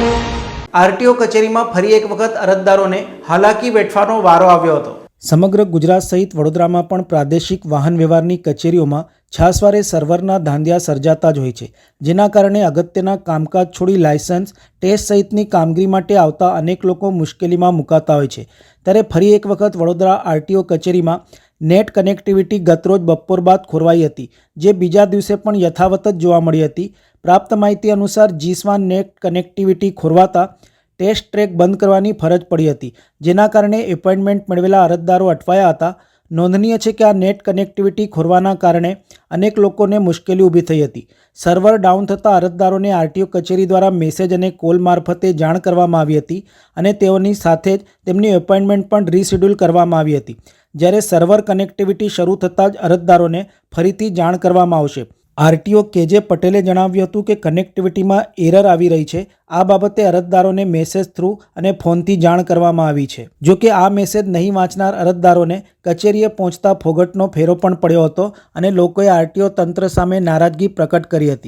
RTO કચેરીમાં ફરી એક વખત અરજદારોને હાલાકી વેઠવાનો વારો આવ્યો હતો. સમગ્ર ગુજરાત સહિત વડોદરામાં પણ પ્રાદેશિક વાહન વ્યવહારની કચેરીઓમાં છાસવારે સર્વરના ધાંધિયા સર્જાતા જ હોય છે, જેના કારણે અગત્યના કામકાજ છોડી લાયસન્સ, ટેસ્ટ સહિતની કામગીરી માટે આવતા અનેક લોકો મુશ્કેલીમાં મુકાતા હોય છે. ત્યારે ફરી એક વખત વડોદરા આરટીઓ કચેરીમાં નેટ કનેક્ટિવિટી ગતરોજ બપોર બાદ ખોરવાઈ હતી, જે બીજા દિવસે પણ યથાવત જ જોવા મળી હતી. પ્રાપ્ત માહિતી અનુસાર, જીસ્વાન નેટ કનેક્ટિવિટી ખોરવાતા ટેસ્ટ ટ્રેક બંધ કરવાની ફરજ પડી હતી, જેના કારણે એપોઇન્ટમેન્ટ મેળવેલા અરજદારો અટવાયા હતા. નોંધનીય છે કે આ નેટ કનેક્ટિવિટી ખોરવાના કારણે અનેક લોકોને મુશ્કેલી ઊભી થઈ હતી. સર્વર ડાઉન થતાં અરજદારોને આરટીઓ કચેરી દ્વારા મેસેજ અને કોલ મારફતે જાણ કરવામાં આવી હતી અને તેઓની સાથે જ તેમની એપોઇન્ટમેન્ટ પણ રીશેડ્યુલ કરવામાં આવી હતી. જ્યારે સર્વર કનેક્ટિવિટી શરૂ થતાં જ અરજદારોને ફરીથી જાણ કરવામાં આવશે. આરટીઓ કેજે પટેલે જણાવ્યું હતું કે કનેક્ટિવિટીમાં એરર આવી રહી છે. આ બાબતે અરજદારોને મેસેજ થ્રુ અને ફોનથી જાણ કરવામાં આવી છે. જો કે આ મેસેજ નહીં વાંચનાર અરજદારોને કચેરીએ પહોંચતા ફોગટનો ફેરો પણ પડ્યો હતો અને લોકોએ આરટીઓ તંત્ર સામે નારાજગી પ્રકટ કરી હતી.